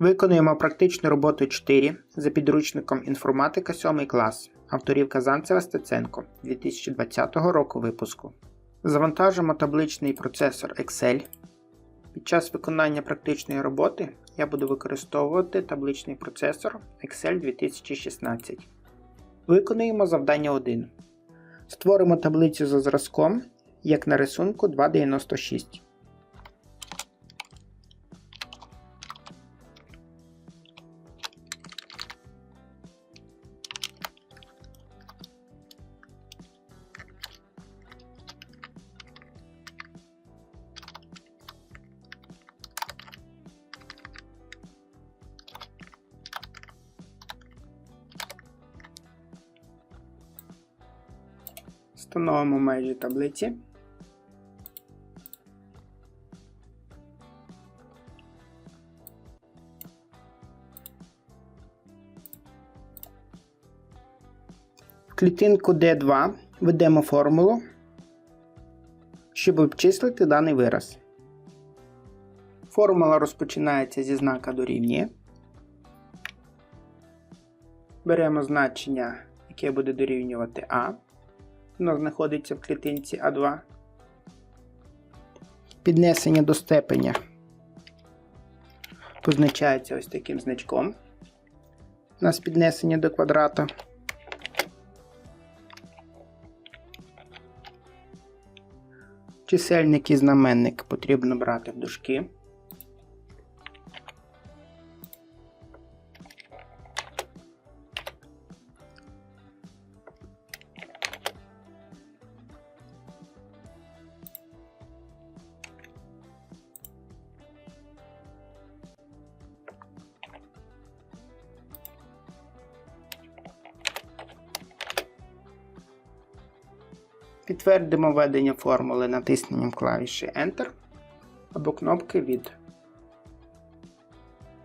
Виконуємо практичну роботу 4 за підручником інформатика 7 клас. Авторів Казанцева Стеценко 2020 року випуску. Завантажимо табличний процесор Excel. Під час виконання практичної роботи я буду використовувати табличний процесор Excel 2016. Виконуємо завдання 1. Створимо таблицю за зразком, як на рисунку 296. Встановимо межі таблиці. В клітинку D2 введемо формулу, щоб обчислити даний вираз. Формула розпочинається зі знака дорівнює. Беремо значення, яке буде дорівнювати А. Воно знаходиться в клітинці А2. Піднесення до степеня позначається ось таким значком. У нас піднесення до квадрата. Чисельник і знаменник потрібно брати в дужки. Підтвердимо введення формули натисненням клавіші Enter або кнопки від.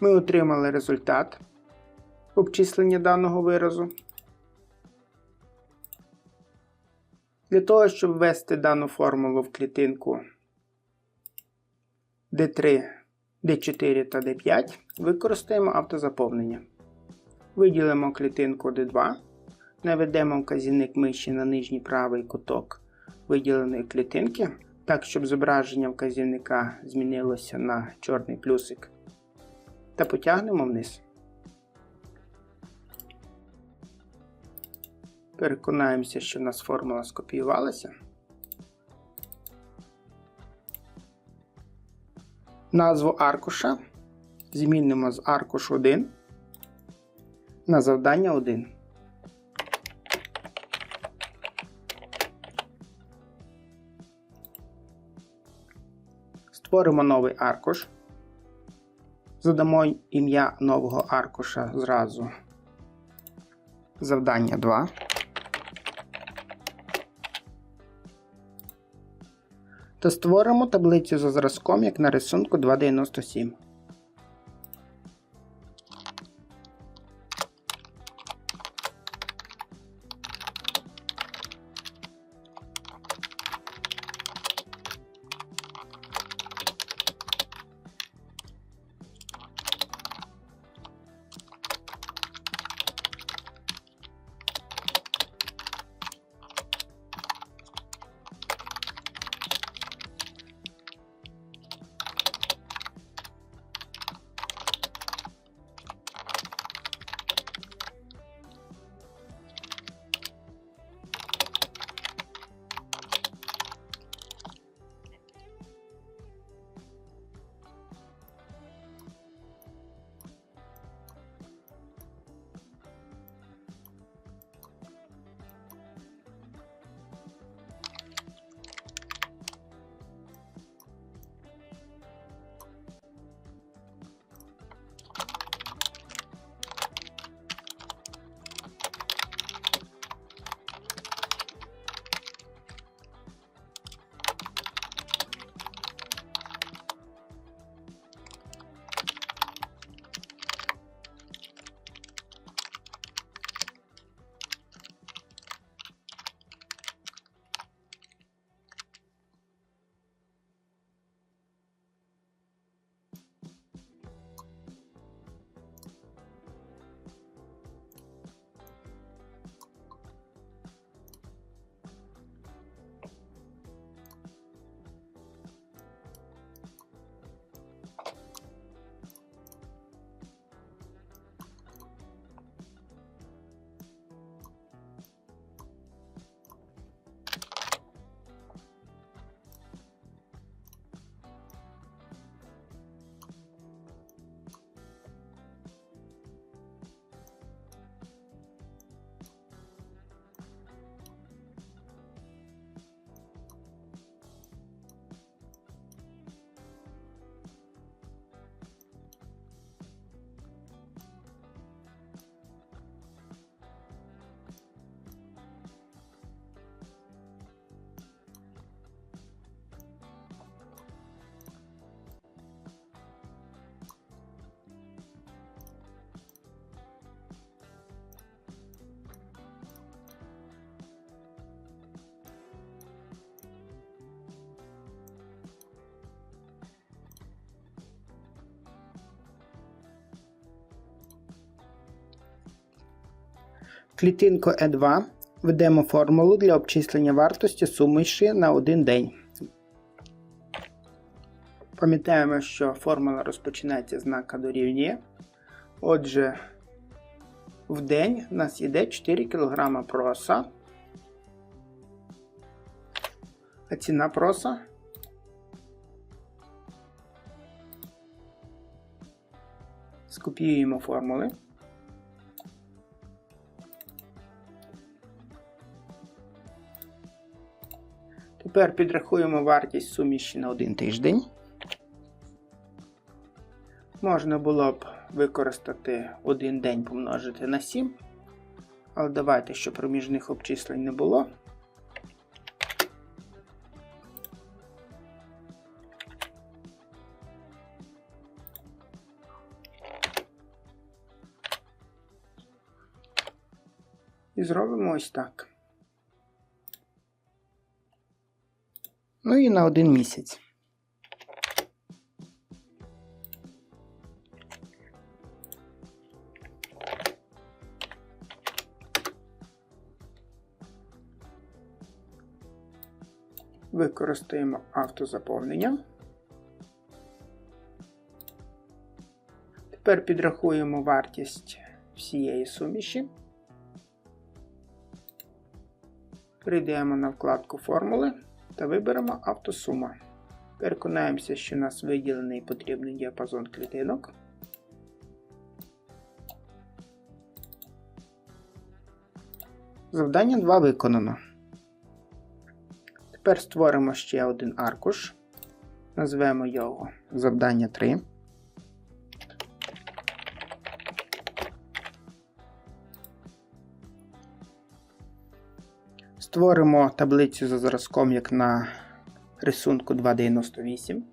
Ми отримали результат обчислення даного виразу. Для того, щоб ввести дану формулу в клітинку D3, D4 та D5, використаємо автозаповнення. Виділимо клітинку D2. Наведемо вказівник миші на нижній правий куток виділеної клітинки, так, щоб зображення вказівника змінилося на чорний плюсик. Та потягнемо вниз. Переконаємося, що в нас формула скопіювалася. Назву аркуша змінимо з аркуш 1 на завдання 1. Створимо новий аркуш. Задамо ім'я нового аркуша зразу. Завдання 2. Та створимо таблицю за зразком, як на рисунку 297. Клітинку E2 введемо формулу для обчислення вартості суміші на один день. Пам'ятаємо, що формула розпочинається з знака дорівнює. Отже, в день у нас йде 4 кг проса. А ціна проса скопіюємо формули. Тепер підрахуємо вартість суміші на один тиждень. Можна було б використати один день помножити на 7. Але давайте, щоб проміжних обчислень не було. І зробимо ось так. Ну і на один місяць. Використаємо автозаповнення. Тепер підрахуємо вартість всієї суміші. Перейдемо на вкладку формули та виберемо автосума. Переконаємося, що у нас виділений потрібний діапазон клітинок. Завдання 2 виконано. Тепер створимо ще один аркуш. Назвемо його завдання 3. Створимо таблицю за зразком, як на рисунку 298.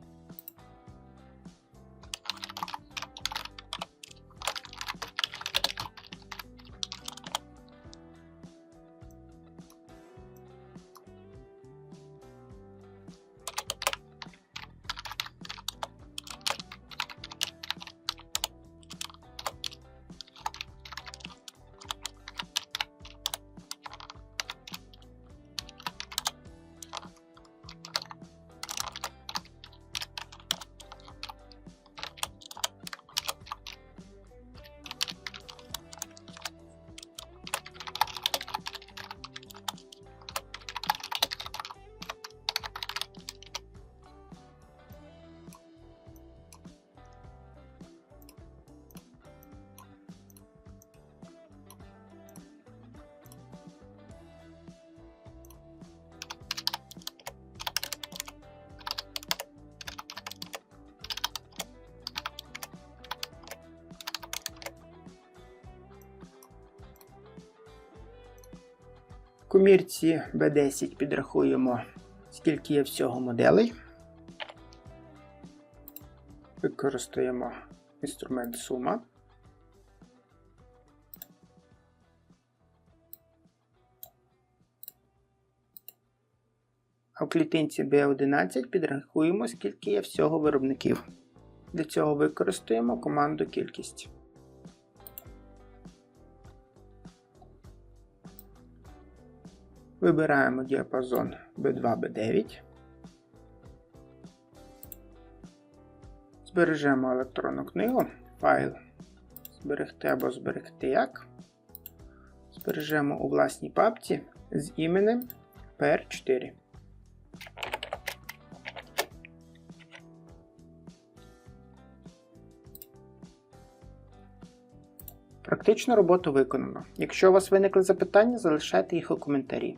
Комірці B10 підрахуємо, скільки є всього моделей. Використаємо інструмент сума. А в клітинці B11 підрахуємо, скільки є всього виробників. Для цього використаємо команду кількість. Вибираємо діапазон B2, B9. Збережемо електронну книгу, файл зберегти або зберегти як. Збережемо у власній папці з іменем PR4. Практичну роботу виконано. Якщо у вас виникли запитання, залишайте їх у коментарі.